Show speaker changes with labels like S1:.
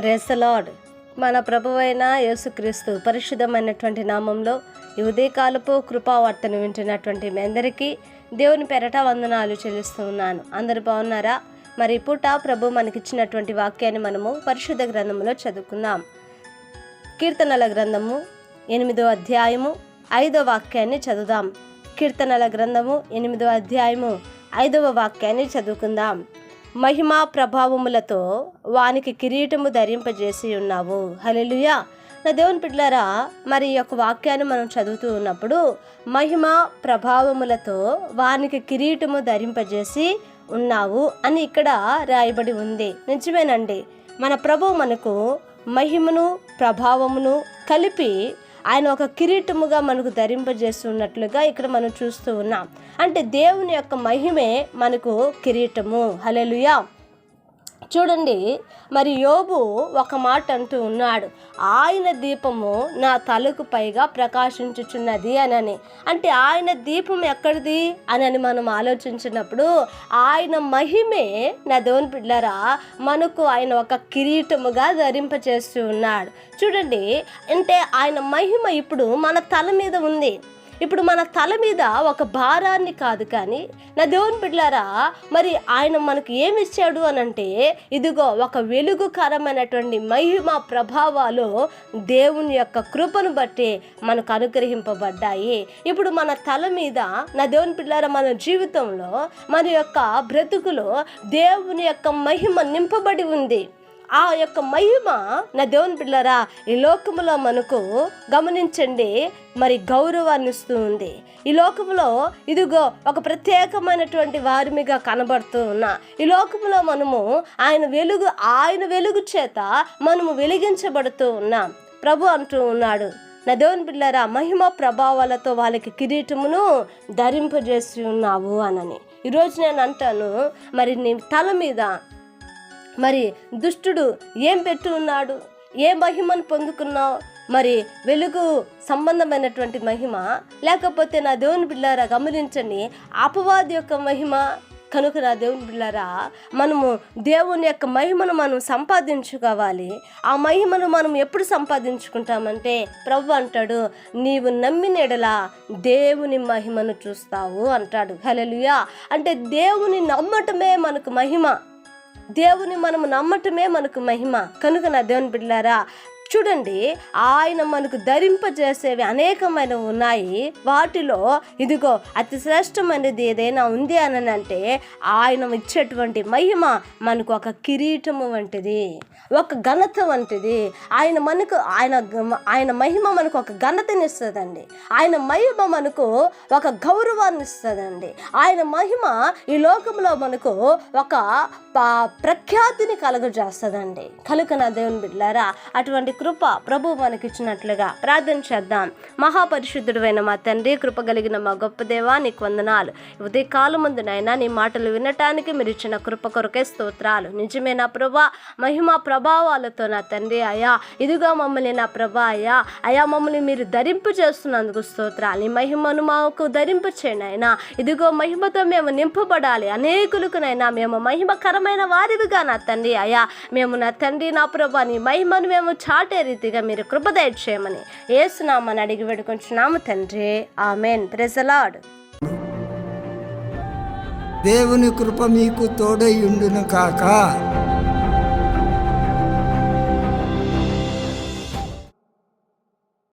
S1: Praise the Lord మన ప్రభువైన యేసుక్రీస్తు పరిశుద్ధమైనటువంటి నామంలో ఈ ఉదయకాలపు కృపావార్తను వింటున్నటువంటి మీ అందరికీ దేవుని పెరట వందనాలు చెల్లిస్తూ ఉన్నాను. అందరు బాగున్నారా? మరి పూట ప్రభు మనకిచ్చినటువంటి వాక్యాన్ని మనము పరిశుద్ధ గ్రంథంలో చదువుకుందాం. కీర్తనల గ్రంథము ఎనిమిదో అధ్యాయము ఐదో వాక్యాన్ని చదువుదాం. కీర్తనల గ్రంథము ఎనిమిదో అధ్యాయము ఐదవ వాక్యాన్ని చదువుకుందాం. మహిమా ప్రభావములతో వానికి కిరీటము ధరింపజేసి ఉన్నావు. హలెలుయా నా దేవుని పిట్లారా మరి ఈ యొక్క వాక్యాన్ని మనం చదువుతూ ఉన్నప్పుడు మహిమ ప్రభావములతో వానికి కిరీటము ధరింపజేసి ఉన్నావు అని ఇక్కడ రాయబడి ఉంది. నిజమేనండి. మన ప్రభు మనకు మహిమను ప్రభావమును కలిపి ఆయన ఒక కిరీటముగా మనకు ధరింపజేస్తున్నట్లుగా ఇక్కడ మనం చూస్తూ ఉన్నాం. అంటే దేవుని యొక్క మహిమే మనకు కిరీటము. హలెలుయా చూడండి మరి యోబు ఒక మాట అంటూ ఉన్నాడు ఆయన దీపము నా తలకు పైగా ప్రకాశించుచున్నది అనని. అంటే ఆయన దీపం ఎక్కడిది అని మనం ఆలోచించినప్పుడు ఆయన మహిమే నా దేవుని పిల్లరా మనకు ఆయన ఒక కిరీటముగా ధరింపచేస్తూ ఉన్నాడు. చూడండి అంటే ఆయన మహిమ ఇప్పుడు మన తల మీద ఉంది. ఇప్పుడు మన తల మీద ఒక భారాన్ని కాదు కానీ నా దేవుని బిడ్డలారా మరి ఆయన మనకు ఏమి ఇచ్చాడు అని అంటే ఇదిగో ఒక వెలుగుకరమైనటువంటి మహిమ ప్రభావాలు దేవుని యొక్క కృపను బట్టి మనకు అనుగ్రహింపబడ్డాయి. ఇప్పుడు మన తల మీద నా దేవుని పిల్లారా మన జీవితంలో మన యొక్క బ్రతుకులో దేవుని యొక్క మహిమ నింపబడి ఉంది. ఆ యొక్క మహిమ. నా దేవుని బిడ్డరా ఈ లోకములో మనకు గమనించండి మరి గౌరవాన్ని ఇస్తూ ఉంది. ఈ లోకంలో ఇదిగో ఒక ప్రత్యేకమైనటువంటి వారిమిగా కనబడుతూ ఉన్నా ఈ లోకంలో మనము ఆయన వెలుగు ఆయన వెలుగు చేత మనము వెలిగించబడుతూ ఉన్నాం ప్రభు అంటూ ఉన్నాడు. నా దేవుని బిళ్ళరా మహిమ ప్రభావాలతో వాళ్ళకి కిరీటమును ధరింపజేసి ఉన్నావు అనని. ఈరోజు నేను అంటాను మరి నీ తల మీద మరి దుష్టుడు ఏం పెట్టి ఉన్నాడు ఏ మహిమను పొందుకున్నావు? మరి వెలుగు సంబంధమైనటువంటి మహిమ లేకపోతే నా దేవుని బిళ్ళారా గమనించండి అపవాది యొక్క మహిమ. కనుక నా దేవుని బిళ్ళారా మనము దేవుని యొక్క మహిమను మనం సంపాదించుకోవాలి. ఆ మహిమను మనం ఎప్పుడు సంపాదించుకుంటామంటే ప్రభు అంటాడు నీవు నమ్మినెడలా దేవుని మహిమను చూస్తావు అంటాడు. హలలుయా అంటే దేవుని నమ్మటమే మనకు మహిమ. దేవుని మనము నమ్మటమే మనకు మహిమ. కనుక నా దేవుని బిడ్డారా చూడండి ఆయన మనకు ధరింపజేసేవి అనేకమైనవి ఉన్నాయి. వాటిలో ఇదిగో అతి శ్రేష్టమైనది ఏదైనా ఉంది అని అంటే ఆయన ఇచ్చేటువంటి మహిమ మనకు ఒక కిరీటము వంటిది ఒక ఘనత వంటిది. ఆయన మనకు ఆయన ఆయన మహిమ మనకు ఒక ఘనతని ఇస్తుందండి. ఆయన మహిమ మనకు ఒక గౌరవాన్ని ఇస్తుందండి. ఆయన మహిమ ఈ లోకంలో మనకు ఒక ప్రఖ్యాతిని కలుగజేస్తుందండి. కనుక నా దేవుని బిడ్డారా అటువంటి కృప ప్రభు మనకిచ్చినట్లుగా ప్రార్థన చేద్దాం. మహాపరిశుద్ధుడు అయిన మా తండ్రి కృప కలిగిన మా గొప్ప దేవా నీకు వందనాలు. ఉదయ కాలం ముందునైనా నీ మాటలు వినటానికి మీరు ఇచ్చిన కృప కొరకే స్తోత్రాలు. నిజమే నా ప్రభా మహిమ ప్రభావాలతో నా తండ్రి అయా ఇదిగా మమ్మల్ని నా ప్రభా అయ్యా. అయా మమ్మల్ని మీరు ధరింపు చేస్తున్నందుకు స్తోత్రాలు. నీ మహిమను మాకు ధరింపు చేయండి అయినా ఇదిగో మహిమతో మేము నింపబడాలి. అనేకులకునైనా మేము మహిమకరమైన వారివిగా నా తండ్రి అయా మేము నా తండ్రి నా ప్రభా నీ మహిమను మేము చాటు రీతిగా మీరు కృప చేయమని ఏసునామని అడిగి వేడుకుంటున్నాము తండ్రి. ఆమెన్. ప్రెజలాడ్
S2: దేవుని కృప మీకు తోడై ఉండును కాక.